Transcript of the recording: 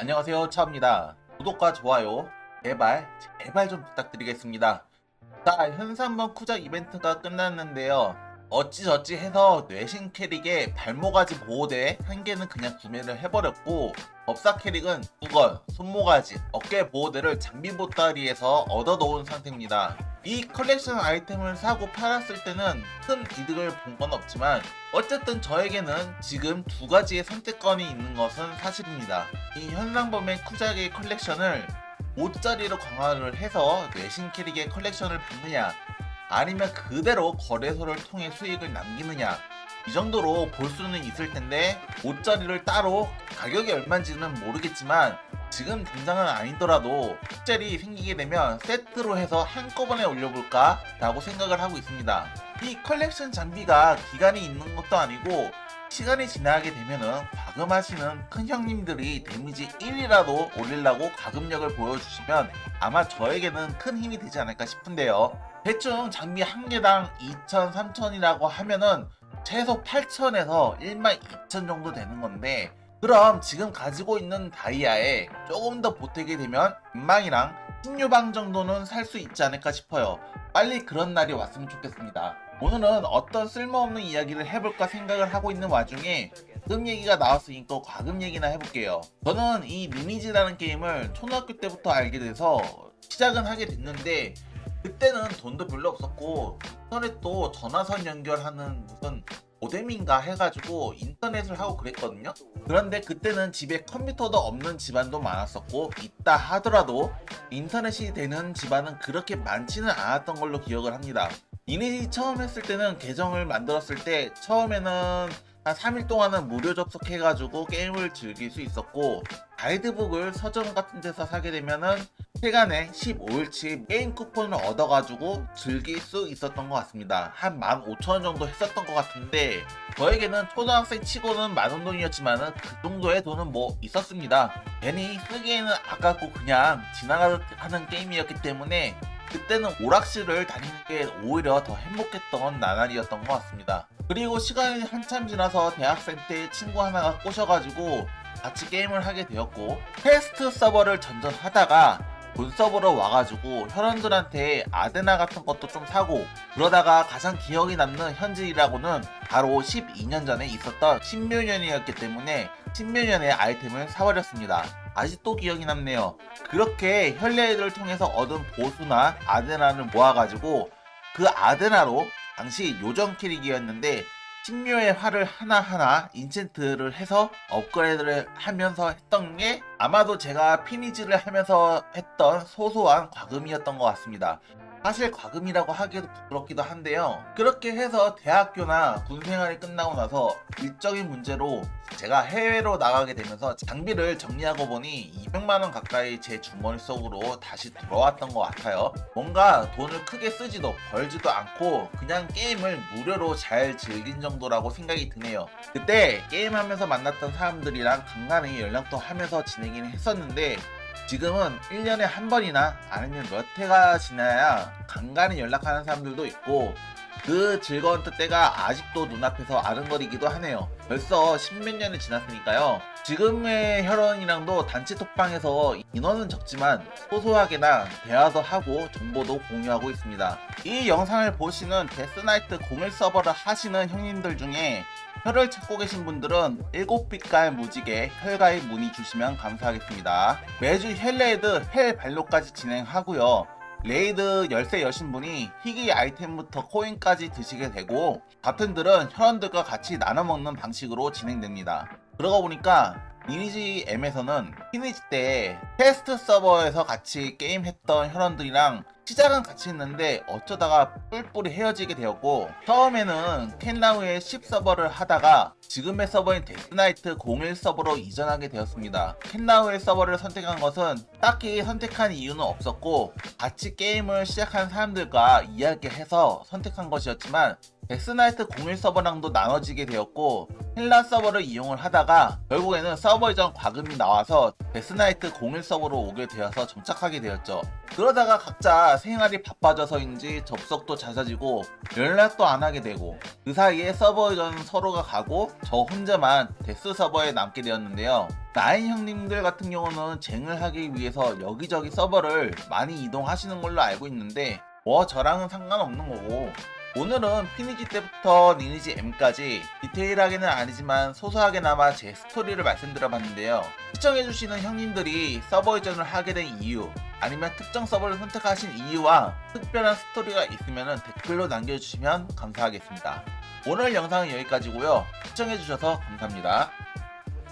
안녕하세요 차입니다. 구독과 좋아요 제발 제발 좀 부탁드리겠습니다. 자 현산번 쿠자 이벤트가 끝났는데요. 어찌저찌 해서 뇌신 캐릭의 발모가지 보호대 한 개는 그냥 구매를 해버렸고 법사 캐릭은 두건 손모가지 어깨 보호대를 장비 보따리에서 얻어놓은 상태입니다 이 컬렉션 아이템을 사고 팔았을 때는 큰 이득을 본 건 없지만 어쨌든 저에게는 지금 두 가지의 선택권이 있는 것은 사실입니다. 이 현상범의 쿠자의 컬렉션을 5짜리로 강화를 해서 뇌신 캐릭의 컬렉션을 받느냐 아니면 그대로 거래소를 통해 수익을 남기느냐 이 정도로 볼 수는 있을 텐데 5짜리를 따로 가격이 얼마인지는 모르겠지만 지금 당장은 아니더라도 특젤이 생기게 되면 세트로 해서 한꺼번에 올려볼까? 라고 생각을 하고 있습니다. 이 컬렉션 장비가 기간이 있는 것도 아니고 시간이 지나게 되면은 과금하시는 큰 형님들이 데미지 1이라도 올리려고 과금력을 보여주시면 아마 저에게는 큰 힘이 되지 않을까 싶은데요. 대충 장비 한 개당 2,000, 3,000이라고 하면은 최소 8,000에서 12,000 정도 되는 건데 그럼 지금 가지고 있는 다이아에 조금 더 보태게 되면 인망이랑 신유방 정도는 살 수 있지 않을까 싶어요. 빨리 그런 날이 왔으면 좋겠습니다. 오늘은 어떤 쓸모없는 이야기를 해볼까 생각을 하고 있는 와중에 금 얘기가 나왔으니까 과금 얘기나 해볼게요. 저는 이 리니지라는 게임을 초등학교 때부터 알게 돼서 시작은 하게 됐는데 그때는 돈도 별로 없었고 인터넷도 전화선 연결하는 무슨 모뎀인가 해가지고 인터넷을 하고 그랬거든요. 그런데 그때는 집에 컴퓨터도 없는 집안도 많았었고 있다 하더라도 인터넷이 되는 집안은 그렇게 많지는 않았던 걸로 기억을 합니다. 이니지 처음 했을 때는 계정을 만들었을 때 처음에는 한 3일 동안은 무료 접속해가지고 게임을 즐길 수 있었고 가이드북을 서점 같은 데서 사게 되면은 세간에 15일치 게임 쿠폰을 얻어가지고 즐길 수 있었던 것 같습니다. 한 15,000원 정도 했었던 것 같은데 저에게는 초등학생 치고는 많은 돈이었지만은 그 정도의 돈은 뭐 있었습니다. 괜히 쓰기에는 아깝고 그냥 지나가는 게임이었기 때문에 그때는 오락실을 다니는 게 오히려 더 행복했던 나날이었던 것 같습니다. 그리고 시간이 한참 지나서 대학생 때 친구 하나가 꼬셔가지고 같이 게임을 하게 되었고 테스트 서버를 전전하다가 본 서버로 와가지고 혈원들한테 아데나 같은 것도 좀 사고 그러다가 가장 기억이 남는 현질이라고는 바로 12년 전에 있었던 신묘년이었기 때문에 신묘년의 아이템을 사버렸습니다. 아직도 기억이 남네요. 그렇게 혈례를 통해서 얻은 보수나 아데나를 모아가지고 그 아데나로 당시 요정 캐릭이었는데 신묘의 활을 하나하나 인챈트를 해서 업그레이드를 하면서 했던 게 아마도 제가 피니지를 하면서 했던 소소한 과금이었던 것 같습니다. 사실 과금이라고 하기에도 부끄럽기도 한데요. 그렇게 해서 대학교나 군 생활이 끝나고 나서 일적인 문제로 제가 해외로 나가게 되면서 장비를 정리하고 보니 200만원 가까이 제 주머니 속으로 다시 들어왔던 것 같아요. 뭔가 돈을 크게 쓰지도 벌지도 않고 그냥 게임을 무료로 잘 즐긴 정도라고 생각이 드네요. 그때 게임하면서 만났던 사람들이랑 간간히 연락도 하면서 진행을 했었는데 지금은 1년에 한 번이나 아니면 몇 해가 지나야 간간히 연락하는 사람들도 있고 그 즐거운 때가 아직도 눈앞에서 아른거리기도 하네요. 벌써 십몇 년이 지났으니까요. 지금의 혈원이랑도 단체 톡방에서 인원은 적지만 소소하게나 대화도 하고 정보도 공유하고 있습니다. 이 영상을 보시는 데스나이트 01 서버를 하시는 형님들 중에 혈을 찾고 계신 분들은 7빛깔 무지개 혈가에 문의 주시면 감사하겠습니다. 매주 헬레이드 헬 발로까지 진행하고요. 레이드 열쇠 여신 분이 희귀 아이템부터 코인까지 드시게 되고 같은들은 혈원들과 같이 나눠 먹는 방식으로 진행됩니다. 그러고 보니까 리니지 M에서는 피니지 때 테스트 서버에서 같이 게임했던 혈원들이랑 시작은 같이 했는데 어쩌다가 뿔뿔이 헤어지게 되었고 처음에는 캔라우의 10 서버를 하다가 지금의 서버인 데스나이트 01 서버로 이전하게 되었습니다. 캔라우의 서버를 선택한 것은 딱히 선택한 이유는 없었고 같이 게임을 시작한 사람들과 이야기해서 선택한 것이었지만 데스나이트 01 서버랑도 나눠지게 되었고 힐라 서버를 이용을 하다가 결국에는 서버 이전 과금이 나와서 데스나이트 01 서버로 오게 되어서 정착하게 되었죠. 그러다가 각자 생활이 바빠져서인지 접속도 잦아지고 연락도 안 하게 되고 그 사이에 서버 이전 서로가 가고 저 혼자만 데스 서버에 남게 되었는데요. 나인 형님들 같은 경우는 쟁을 하기 위해서 여기저기 서버를 많이 이동하시는 걸로 알고 있는데 뭐 저랑은 상관없는 거고 오늘은 피니지 때부터 리니지 M까지 디테일하게는 아니지만 소소하게나마 제 스토리를 말씀드려 봤는데요. 시청해주시는 형님들이 서버 이전을 하게 된 이유, 아니면 특정 서버를 선택하신 이유와 특별한 스토리가 있으면 댓글로 남겨주시면 감사하겠습니다. 오늘 영상은 여기까지고요. 시청해주셔서 감사합니다.